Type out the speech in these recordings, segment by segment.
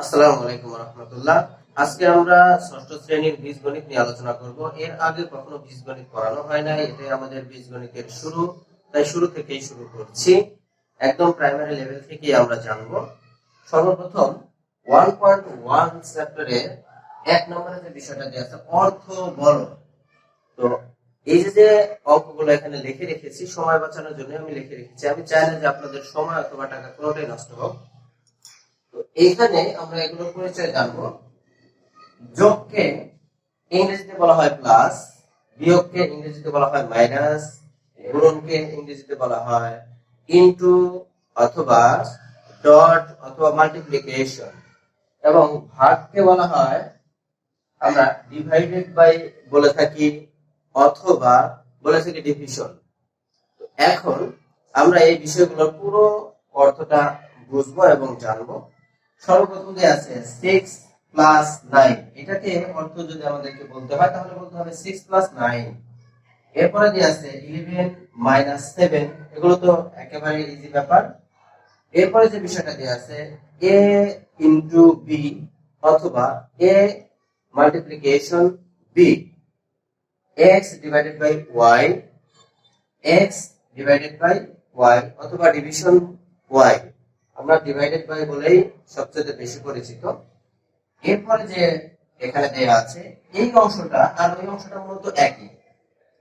আসসালামু আলাইকুম রহমতুল্লাহ। আজকে আমরা ষষ্ঠ শ্রেণির বীজগণিত নিয়ে আলোচনা করব। এর আগে কখনো বীজগণিত পড়ানো হয় না এটাই আমাদের বীজগণিতের শুরু। তাই শুরু থেকেই শুরু করছি। একদম প্রাইমারি লেভেল থেকেই আমরা জানব। সর্বপ্রথম ওয়ান পয়েন্ট ওয়ান চ্যাপ্টারে এক নম্বরে যে বিষয়টা দেওয়া আছে, অর্থ বল তো এই যে যে অঙ্কগুলো এখানে লিখে রেখেছি, সময় বাঁচানোর জন্য আমি লিখে রেখেছি। আমি চাই না যে আপনাদের সময় অথবা টাকা কোনোটাই নষ্ট হোক এইখানে আমরা এগুলোর পরিচয় জানব। যোগকে ইংরেজিতে বলা হয় প্লাস বিয়োগকে ইংরেজিতে বলা হয় মাইনাস গুণনকে ইংরেজিতে বলা হয় ইনটু অথবা ডট অথবা মাল্টিপ্লিকেশন এবং ভাগকে বলা হয় আমরা ডিভাইডেড বাই বলে থাকি অথবা বলে থাকি ডিভিশন এখন আমরা এই বিষয়গুলোর পুরো অর্থটা বুঝব এবং জানব। সর্বপ্রথম যে আছে সিক্স প্লাস নাইন এটাকে অর্থ যদি আমাদেরকে বলতে হয়, তাহলে বলতে হবে সিক্স প্লাস নাইন এরপরে যে আছে ইলেভেন মাইনাস সেভেন এগুলো তো একেবারে ইজি ব্যাপার। এরপরে যে বিষয়টা দেওয়া আছে এ ইন্টু বি অথবা A multiplication B X divided by Y X divided by Y অথবা ডিভিশন ওয়াই আমরা ডিভাইডেড বাই বলেই সবচেয়ে বেশি পরিচিত। এরপরে যে এখানে দেয়া আছে, এই অংশটা আর ওই অংশটা মূলত একই।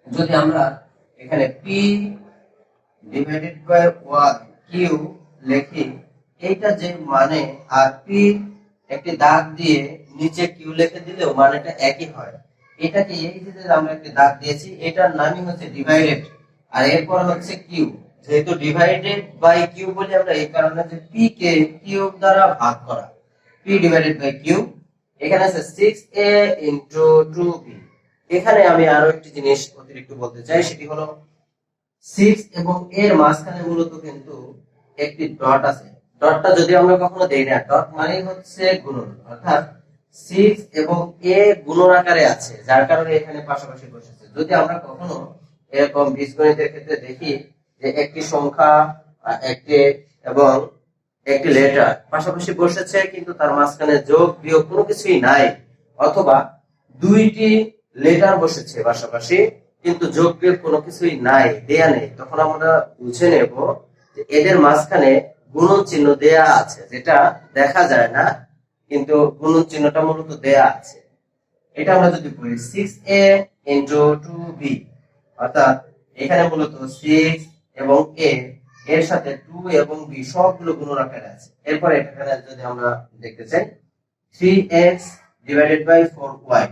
যদি আমরা এখানে P divided by Y Q লিখি, এইটা যে মানে আর পি একটি দাগ দিয়ে নিচে কিউ লিখে দিলেও মানেটা একই হয়। এটাকে এই যে আমরা একটি দাগ দিয়েছি, এটার নামই হচ্ছে ডিভাইডেড আর এরপর হচ্ছে কিউ যেহেতু ডিভাইডেড বাই কিউ বলি আমরা এই কারণে যে পি কে কিউ দ্বারা ভাগ করা। পি ডিভাইডেড বাই কিউ এখানে আছে six A into two B এখানে আমি আরও একটি জিনিস অতিরিক্ত বলতে চাই, সেটি হলো সিক্স এবং এর মাঝখানে মূলত কিন্তু একটি ডট আছে। ডটটা যদি আমরা কখনো দেই না ডট মানে হচ্ছে গুণন। অর্থাৎ সিক্স এবং এ গুণন আকারে আছে, যার কারণে এখানে পাশাপাশি বসেছে। যদি আমরা কখনো এরকম বীজগণিতের ক্ষেত্রে দেখি একটি সংখ্যা একটি এবং একটি লেটার পাশাপাশি বসেছে, কিন্তু তার মাঝখানে যোগ, বিয়োগ কোনো কিছুই নাই, অথবা দুইটি লেটার বসেছে পাশাপাশি, কিন্তু যোগ, বিয়োগ কোনো কিছুই নাই, দেয়া নেই। তখন আমরা বুঝে নেব যে এদের মাঝখানে গুণন চিহ্ন দেয়া আছে, যেটা দেখা যায় না, কিন্তু গুণন চিহ্নটা মূলত দেয়া আছে। এটা আমরা যদি বলি six A into two B অর্থাৎ এখানে মূলত সিক্স এবং এ এর সাথে টু এবং বি সবগুলো গুণ আকারে আছে। এরপর এখানে যদি আমরা দেখতে চাই three X divided by four Y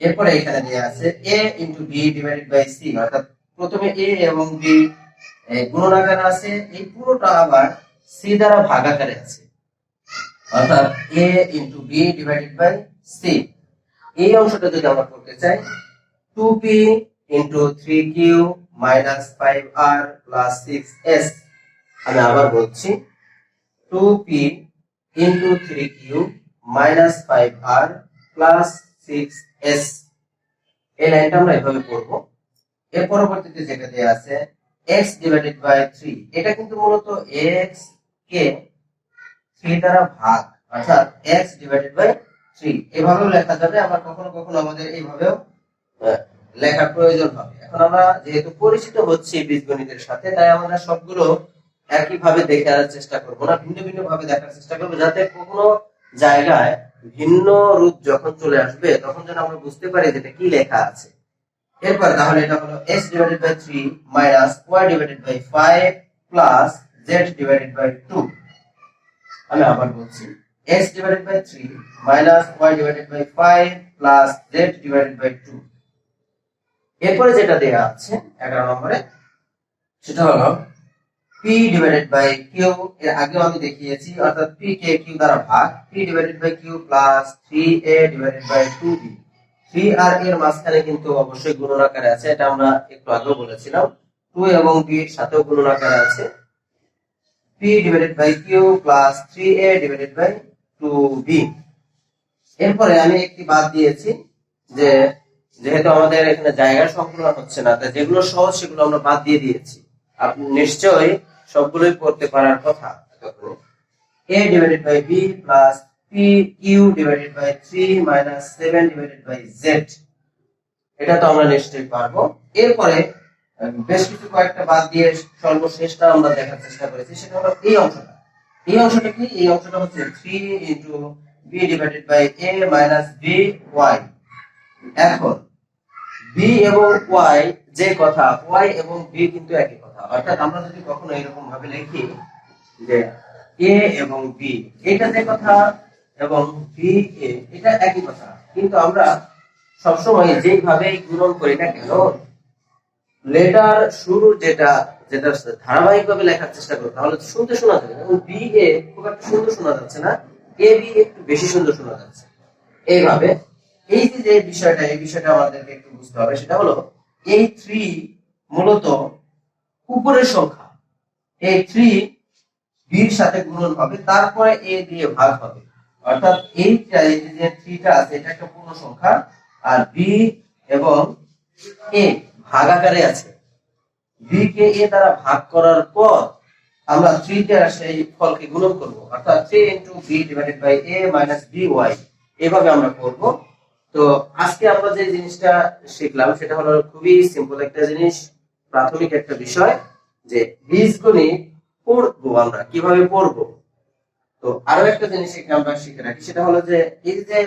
এরপরে এখানে দেওয়া আছে A into B divided by C অর্থাৎ প্রথমে এ এবং বি গুণ আকারে আছে, এই পুরোটা আবার সি দ্বারা ভাগ আকারে আছে। অর্থাৎ A into B divided by C এই অংশটা যদি আমরা করতে চাই two P into three Q minus five R plus six S আমি আবার বলছি two P into three Q minus five R plus six S এই লাইনটা আমরা এভাবে পড়ব এর পরবর্তীতে যেটা দেওয়া আছে এক্স ডিভাইডেড বাই থ্রি এটা কিন্তু মূলত এক্স কে থ্রি দ্বারা ভাগ, অর্থাৎ এক্স ডিভাইডেড বাই থ্রি এভাবেও লেখা যাবে, আবার কখনো কখনো আমাদের এইভাবেও লেখার প্রয়োজন হবে। এখন আমরা যেহেতু পরিচিত হচ্ছি বীজগণিতের সাথে, তাই আমরা সবগুলো একইভাবে দেখার চেষ্টা করব না, ভিন্ন ভিন্ন ভাবে দেখার চেষ্টা করব যাতে কোনো জায়গায় ভিন্ন রূপ যখন চলে আসবে, তখন যেন আমরা বুঝতে পারি যে এটা কি লেখা আছে। এরপর তাহলে এটা হলো x divided by three minus Y divided by five plus Z divided by two আমি আবার বলছি x divided by three minus Y divided by five plus Z divided by two এরপরে যেটা দেয়া আছে, এগারো নম্বরে, সেটা হলো p ডিভাইডেড বাই কিউ এর আগেও আমি দেখিয়েছি, অর্থাৎ p কে কিউ দ্বারা ভাগ, p divided by Q plus three A divided by two B three আর এর মাঝখানে কিন্তু অবশ্যই গুণন আকারে আছে, এটা আমরা একটু আগেও বলেছিলাম। টু এবং বি এর সাথেও গুণন আকারে আছে। P divided by Q plus three A divided by two B এরপরে আমি একটি বাদ দিয়েছি যে যেহেতু আমাদের এখানে জায়গার সংকুলন হচ্ছে না তাই যেগুলো সহজ সেগুলো আমরা বাদ দিয়ে দিয়েছি। আপনি নিশ্চয়ই সবগুলোই পড়তে পারার কথা। a divided by b plus p q divided by 3 minus 7 divided by z এটা তো আমরা নিশ্চয়ই পারব। এরপরে বেশ কিছু কয়েকটা বাদ দিয়ে সর্বশেষটা আমরা দেখার চেষ্টা করেছি, সেটা হলো এই অংশটা। এই অংশটা কি? এই অংশটা হচ্ছে 3 into b divided by a minus b y এখন, b এবং y যে কথা, y এবং b কিন্তু একই কথা। অর্থাৎ আমরা যদি কখনো এরকম ভাবে লিখি যে a এবং b, এটা যে কথা এবং b, a, এটা একই কথা। কিন্তু আমরা সবসময় যেইভাবে গুণন করি না কেন লেটার শুরু যেটা যেটা ধারাবাহিক ভাবে লেখার চেষ্টা করো তাহলে শুনতে শোনা যাবে। এবং বি এ খুব একটা সুন্দর শোনা যাচ্ছে না এ বি একটু বেশি সুন্দর শোনা যাচ্ছে। এইভাবে এই যে বিষয়টা, এই বিষয়টা আমাদেরকে একটু বুঝতে হবে, সেটা হলো এই থ্রি মূলত উপরের সংখ্যা। এই থ্রি বির সাথে গুণন হবে, তারপরে এ দিয়ে ভাগ হবে। অর্থাৎ এইটা এই যে থ্রিটা আছে, এটা একটা পূর্ণ সংখ্যা, আর বি এবং এ ভাগাকারে আছে। বি কে এ দ্বারা ভাগ করার পর আমরা থ্রি সেই ফলকে গুণন করব। অর্থাৎ three into B divided by A minus B Y এভাবে আমরা করব। তো আজকে আমরা যে জিনিসটা শিখলাম, সেটা হলো খুবই সিম্পল একটা জিনিস, প্রাথমিক একটা বিষয় যে বীজগণিত পড়ব আমরা, কীভাবে পড়ব? তো আরও একটা জিনিস এখানে আমরা শিখে রাখি, সেটা হলো যে এই যে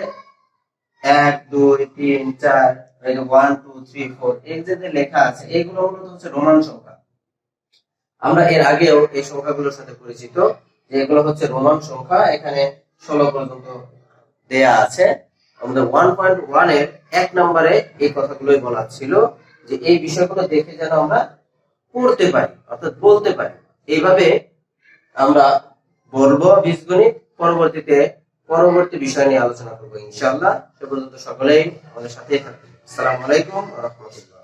এক, দুই, তিন, চার ওয়ান টু থ্রি ফোর এই যে লেখা আছে, এগুলো মূলত হচ্ছে রোমান সংখ্যা। আমরা এর আগেও এই সংখ্যাগুলোর সাথে পরিচিত, যে এগুলো হচ্ছে রোমান সংখ্যা, এখানে ষোলো পর্যন্ত দেয়া আছে। আমাদের ওয়ান পয়েন্ট ওয়ানের এক নম্বরে এই কথাগুলোই বলা ছিল যে এই বিষয়গুলো দেখে যেন আমরা পড়তে পারি, অর্থাৎ বলতে পারি। এইভাবে আমরা বলব বীজগণিত, পরবর্তীতে পরবর্তী বিষয় নিয়ে আলোচনা করব ইনশাআল্লাহ। সে পর্যন্ত সকলেই আমাদের সাথেই থাকবে আসসালামু আলাইকুম রহমতুল্লাহ।